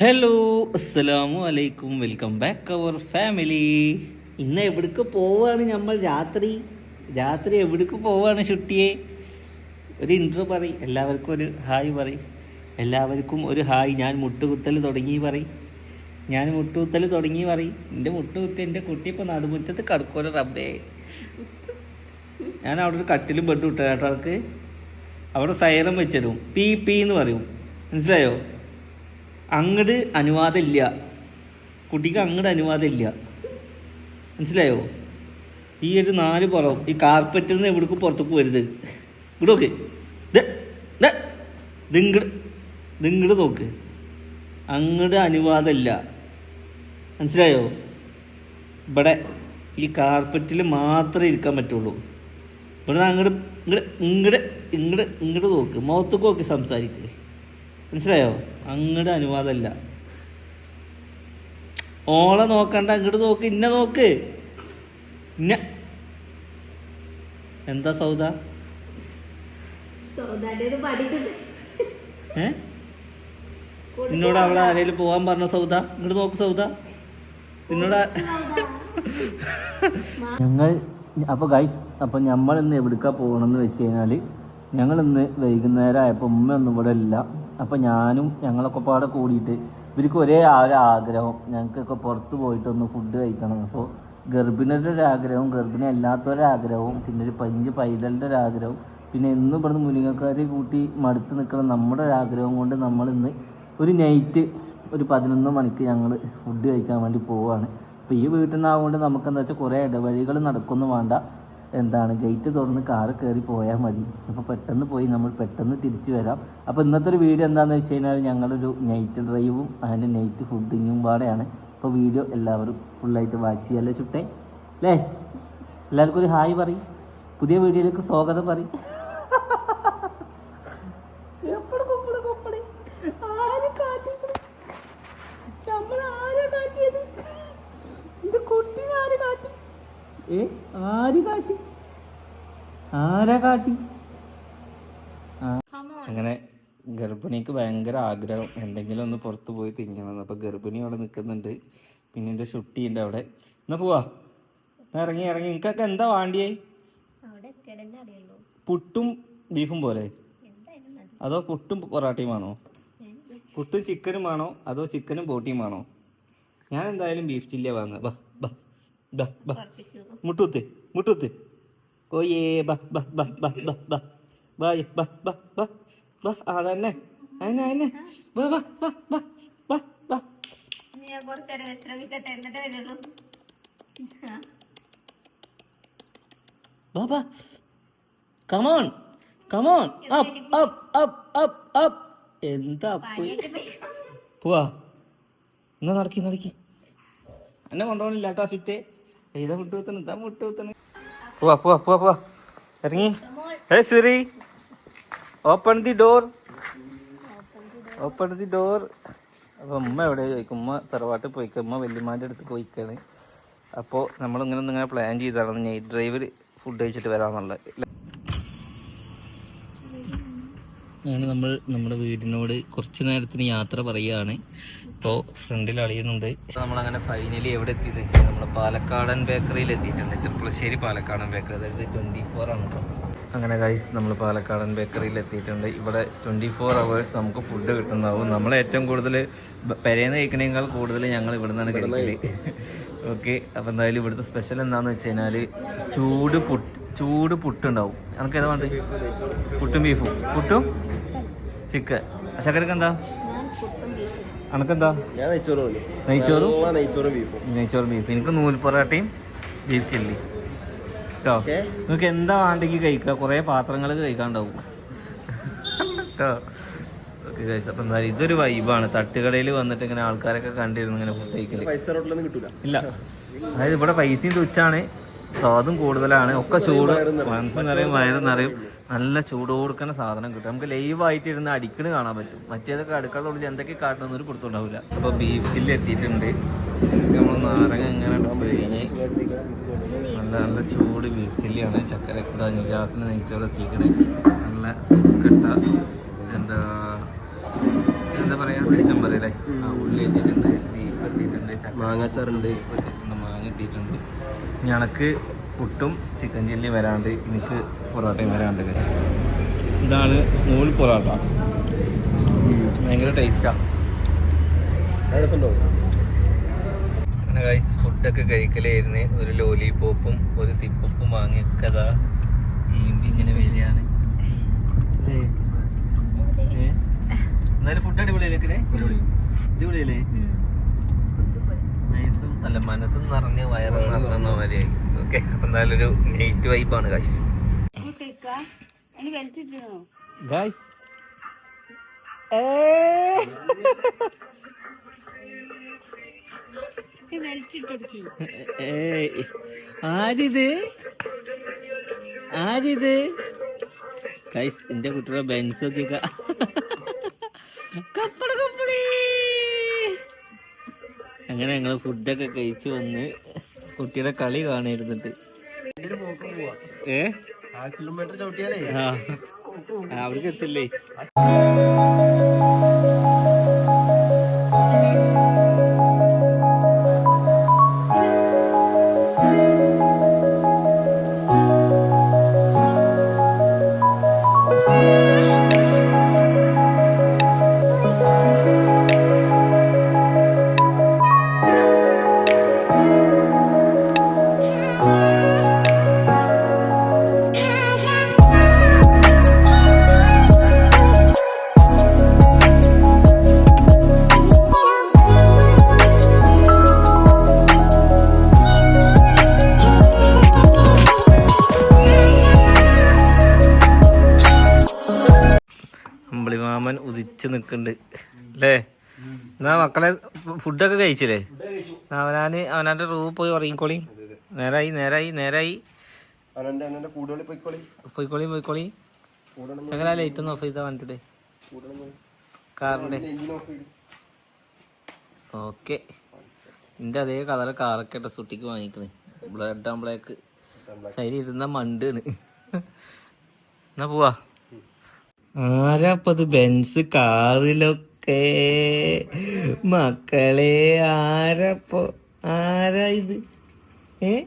Hello അസ്സലാമു അലൈക്കും welcome back അവർ family ഇന്ന് എവിടേക്ക് പോവാണ് നമ്മൾ രാത്രി? രാത്രി എവിടേക്ക് പോവാണ് ഷുട്ടിയെ? ഒരു ഇൻട്രോ പറയും. എല്ലാവർക്കും ഒരു ഹായ് പറ എല്ലാവർക്കും ഒരു ഹായ്. ഞാൻ മുട്ടുകുത്തൽ തുടങ്ങി പറ ഞാൻ മുട്ടുകുത്തൽ തുടങ്ങി പറ എന്റെ മുട്ടുകുത്തി എന്റെ കുട്ടി ഇപ്പോൾ നടുമുറ്റത്ത് കടക്കോല റബ്ബേ. ഞാൻ അവിടെ ഒരു കട്ടിലും ബെഡ് വിട്ടു കേട്ടോ ആൾക്ക്. അവിടെ സൈറം വെച്ചിടും. പി പി എന്ന് പറയും. മനസ്സിലായോ? അങ്ങട് അനുവാദം ഇല്ല കുട്ടിക്ക് അങ്ങട് അനുവാദം ഇല്ല മനസ്സിലായോ? ഈ ഒരു നാല് പുറം ഈ കാർപ്പറ്റിൽ നിന്ന് എവിടേക്ക് പുറത്തേക്ക് വരുത് ഇവിടെ നോക്ക്. ദിങ്ങട് ദിങ്ങട് നോക്ക്. അങ്ങട് അനുവാദം ഇല്ല മനസ്സിലായോ? ഇവിടെ ഈ കാർപ്പറ്റിൽ മാത്രമേ ഇരിക്കാൻ പറ്റുള്ളൂ. ഇവിടെ അങ്ങോട്ട് ഇങ്ങോട്ട് ഇങ്ങോട്ട് ഇങ്ങോട്ട് ഇങ്ങോട്ട് നോക്ക്. മുഖത്തേക്ക് നോക്കി സംസാരിക്കുക മനസ്സിലായോ? അങ്ങോട്ട് അനുവാദമല്ല. ഓളെ നോക്കണ്ട അങ്ങോട്ട് നോക്ക് ഇന്ന നോക്ക്. ഇന്ന. എന്താ സൗദ? ഏ? നിന്നോട് അവളെ ആരെങ്കിലും പോവാൻ പറഞ്ഞ സൗദ? ഇങ്ങോട്ട് നോക്ക് സൗദ. നിന്നോട് ഞങ്ങൾ അപ്പോൾ ഗൈസ് അപ്പോൾ നമ്മൾ ഇന്ന് എവിടേക്കാ പോകണമെന്ന് വെച്ച് കഴിഞ്ഞാൽ ഞങ്ങൾ ഇന്ന് വൈകുന്നേരം ആയപ്പോൾ ഉമ്മയൊന്നും ഇവിടെ ഇല്ല അപ്പോൾ ഞാനും ഞങ്ങളൊക്കെ പാടെ കൂടിയിട്ട് ഇവർക്ക് ഒരേ ആ ഒരു ആഗ്രഹം. ഞങ്ങൾക്കൊക്കെ പുറത്ത് പോയിട്ടൊന്ന് ഫുഡ് കഴിക്കണം. അപ്പോൾ ഗർഭിണിയുടെ ഒരു ആഗ്രഹവും ഗർഭിണി അല്ലാത്തവരുടെ ആഗ്രഹവും പിന്നെ ഒരു പഞ്ച് പൈതലിന്റെ ഒരു ആഗ്രഹവും പിന്നെ ഇന്ന് ഇവിടുന്ന് മുനിങ്ങക്കാരെ കൂട്ടി മടുത്ത് നിൽക്കുന്ന നമ്മുടെ ഒരു ആഗ്രഹം കൊണ്ട് നമ്മൾ ഇന്ന് ഒരു നൈറ്റ് ഒരു പതിനൊന്ന് മണിക്ക് ഞങ്ങൾ ഫുഡ് കഴിക്കാൻ വേണ്ടി പോവുകയാണ് അപ്പോൾ ഈ വീട്ടിൽ നിന്നാവുകൊണ്ട് നമുക്ക് എന്താ വെച്ചാൽ കുറേ ഇടവഴികൾ നടക്കൊന്നും വേണ്ട. എന്താണ് ഗേറ്റ് തുറന്ന് കാറ് കയറി പോയാൽ മതി. അപ്പോൾ പെട്ടെന്ന് പോയി നമ്മൾ പെട്ടെന്ന് തിരിച്ചു വരാം. അപ്പോൾ ഇന്നത്തെ ഒരു വീഡിയോ എന്താണെന്ന് വെച്ച് കഴിഞ്ഞാൽ ഞങ്ങളൊരു നൈറ്റ് ഡ്രൈവും അതിന്റെ നൈറ്റ് ഫുഡിങ്ങും പാടെയാണ്. അപ്പോൾ വീഡിയോ എല്ലാവരും ഫുള്ളായിട്ട് വാച്ച് ചെയ്യാല്ലേ ചുട്ടേ? അല്ലേ? എല്ലാവർക്കും ഒരു ഹായ് പറയും. പുതിയ വീഡിയോയിലേക്ക് സ്വാഗതം പറയും. ഏ? ആര് കാട്ടി? ആരാ കാട്ടി? അങ്ങനെ ഗർഭിണിക്ക് ഭയങ്കര ആഗ്രഹം. എന്തെങ്കിലും ഒന്ന് പുറത്തു പോയി തിന്നണം. അപ്പൊ ഗർഭിണി അവിടെ നിൽക്കുന്നുണ്ട്. പിന്നെ എന്റെ ഷുട്ടിയുണ്ട് അവിടെ. എന്നാ പോവാ. ഇറങ്ങി ഇറങ്ങി. നിങ്ങൾക്കൊക്കെ എന്താ വാണ്ടിയേ? പുട്ടും ബീഫും പോലെ അതോ പുട്ടും പൊറാട്ടയും ആണോ? പുട്ടും ചിക്കനും ആണോ അതോ ചിക്കനും ബോട്ടിയും ആണോ ഞാൻ എന്തായാലും ബീഫ് ചില്ല വാങ്ങുക. ബാ ബാ. ബാ ബാ മുട്ടുത്ത് മുട്ടുത്ത് കോയേ ബാ ബാ ബാ ബാ ബാ ബാ ബാ ബാ ബാ ബാ ബാ അതന്നെ അതന്നെ അതന്നെ ബാ ബാ ബാ ബാ ബാ ബാ ഞാൻ കുറച്ചേരം വിശ്രമിക്കട്ടെ എന്നിട്ട് വരുള്ളൂ ബാ ബാ come on come on up up up up up എന്താ അപ്പ് പണിയൊക്കെ പോയി. പോവാ എന്നാ നടക്കി നടക്കി എന്നെ കൊണ്ടുപോകണില്ല കേട്ടോ ഫിറ്റ് ഏതാ മുട്ട് കുത്തണം ഇതാ മുട്ട് കുത്തണം. പോവാ ഇറങ്ങി. Hey Siri. Open the door open the door അപ്പോൾ ഉമ്മ എവിടെ ചോദിക്കും? ഉമ്മ തറവാട്ട് പോയിക്ക. ഉമ്മ വല്യമ്മാന്റെ അടുത്ത് പോയിക്കാണ്. അപ്പോൾ നമ്മളിങ്ങനെ ഒന്ന് ഇങ്ങനെ പ്ലാൻ ചെയ്താണ് നൈറ്റ് ഡ്രൈവർ ഫുഡ് കഴിച്ചിട്ട് വരാമെന്നുള്ളത് അങ്ങനെ നമ്മൾ നമ്മുടെ വീടിനോട് കുറച്ച് നേരത്തിന് യാത്ര പറയുകയാണ്. ഇപ്പോൾ ഫ്രണ്ടിൽ അളിയുന്നുണ്ട്. നമ്മളങ്ങനെ ഫൈനലി എവിടെ എത്തിയെന്ന് വെച്ചാൽ നമ്മൾ പാലക്കാടൻ ബേക്കറിയിൽ എത്തിയിട്ടുണ്ട്. ചെറുപ്പുളശ്ശേരി പാലക്കാടൻ ബേക്കറി അതായത് ട്വന്റി ഫോർ ആണ് കേട്ടോ അങ്ങനെ ഗൈസ് നമ്മൾ പാലക്കാടൻ ബേക്കറിയിൽ എത്തിയിട്ടുണ്ട്. ഇവിടെ ട്വന്റി ഫോർ അവേഴ്സ് നമുക്ക് ഫുഡ് കിട്ടുന്നതാവും. നമ്മൾ ഏറ്റവും കൂടുതൽ പെരേന്ന് കഴിക്കണേക്കാൾ കൂടുതൽ ഞങ്ങൾ ഇവിടെ നിന്നാണ് കഴിക്കൽ. ഓക്കെ അപ്പോൾ എന്തായാലും ഇവിടുത്തെ സ്പെഷ്യൽ എന്താണെന്ന് വെച്ച് കഴിഞ്ഞാൽ ചൂട് പുട്ട് ചൂട് പുട്ടുണ്ടാവും. നമുക്ക് ഏതാ വേണ്ടത്? പുട്ടും ബീഫും പുട്ടും? ചിക്കൻ. ചക്കരക്ക് എന്താ അനക്കെന്താ? ഞാൻ നെയ്ച്ചോറ് ബീഫും. നെയ്ച്ചോറും ബീഫ്. എനിക്ക് നൂൽ പൊറോട്ടയും ബീഫ് ചില്ലി. കേട്ടോ നിങ്ങൾക്ക് എന്താ വേണ്ടെങ്കിൽ കഴിക്കുക. കുറേ പാത്രങ്ങൾ കഴിക്കാണ്ടാവും. കേട്ടോ ഓക്കെ കഴിച്ചു അപ്പം എന്തായാലും ഇതൊരു വൈബാണ് തട്ടുകടയിൽ വന്നിട്ട് ഇങ്ങനെ ആൾക്കാരൊക്കെ കണ്ടിരുന്നു ഇങ്ങനെ ഫുഡ് കഴിക്കൽ. പൈസ റോട്ടിലൊന്നും കിട്ടൂല. ഇല്ല. അതായത് ഇവിടെ പൈസയും തുച്ഛാണ്. സ്വാദും കൂടുതലാണ്. ഒക്കെ ചൂട്. മനസ്സ് നിറയും വയറ് നിറയും. നല്ല ചൂട് കൊടുക്കുന്ന സാധനം കിട്ടും. നമുക്ക് ലൈവ് ആയിട്ട് ഇരുന്ന് അടിക്കണ് കാണാൻ പറ്റും. മറ്റേതൊക്കെ അടുക്കള എന്തൊക്കെ കാട്ടണമെന്നൊരു കൊടുത്തുണ്ടാവില്ല അപ്പൊ ബീഫ് ചില്ലി എത്തിയിട്ടുണ്ട്. നമ്മൾ നാരങ്ങ പിഴിഞ്ഞ് നല്ല നല്ല ചൂട് ബീഫ് ചില്ലിയാണ് ചക്കര നിജാസിന് നെയ്ച്ചോറ് എത്തിക്കണേ നല്ല സുക്കട്ട എന്താ എന്താ പറയാ? വെളിച്ചം പറയല്ലേ? ആ ഉള്ളി എത്തിയിട്ടുണ്ട്. ബീഫ് എത്തിയിട്ടുണ്ട് മാങ്ങാച്ചാറുണ്ട്. ബീഫ് എത്തിയിട്ടുണ്ട് എത്തിയിട്ടുണ്ട് ഞണക്ക് പുട്ടും ചിക്കൻ ചില്ലി വരാണ്ട് എനിക്ക് പൊറോട്ടയും വരാണ്ട് ഇതാണ് നൂൽ പൊറോട്ട. ഭയങ്കര ടേസ്റ്റാണ് അങ്ങനെ കഴിച്ച് ഫുഡൊക്കെ കഴിക്കലായിരുന്നു. ഒരു ലോലിപോപ്പും ഒരു സിപ്പപ്പും വാങ്ങിയൊക്കെ അതാ ഈമ്പി ഇങ്ങനെ വരികയാണ്? എന്നാലും ഫുഡ് അടിപൊളിയല്ലേ അടിപൊളിയല്ലേ? മനസ്സും അല്ല മനസ്സും നിറഞ്ഞ് വയറും നിറഞ്ഞ മാതിരിയായി ഓക്കെ അപ്പൊ എന്തായാലും ഒരു നൈറ്റ് വൈബാണ് ഗൈസ് ഗൈസ് ആരിത്? ആരിത്? ഗൈസ് എന്റെ കുട്ടിയുടെ ബെൻസ് ഒക്കെ കപ്പട കപ്പടേ അങ്ങനെ ഞങ്ങൾ ഫുഡൊക്കെ കഴിച്ചു വന്ന് കുട്ടിയുടെ കളി കാണായിരുന്നിട്ട്. ഏ? അവിടേക്ക് എത്തില്ലേ? അമ്പിളിമാമൻ ഉദിച്ച് നിൽക്കുന്നുണ്ട് അല്ലേ എന്നാ മക്കളെ ഫുഡൊക്കെ കഴിച്ചില്ലേ? അവനാന് അവനാന്റെ റൂ പോയി ഉറങ്ങിക്കോളി. നേരായി നേരായി നേരായി. പൊയ്ക്കോളി പോയിക്കോളി. ചങ്ങല ലൈറ്റ് ഒന്ന് ഓഫ് ചെയ്താ വന്നിട്ട് കാറിന്റെ ഓക്കെ. നിന്റെ അതേ കളർ കാറൊക്കെ സുട്ടിക്ക് വാങ്ങിക്കണേ. ബ്ലഡ് ബ്ലാക്ക് സൈഡിൽ ഇരുന്ന മണ്ടാണ്. എന്നാ പോവാ. ആരാപ്പത് ബെൻസ് കാറിലൊക്കെ? മക്കളെ ആരപ്പോ? ആരാ ഇത്? ഏ?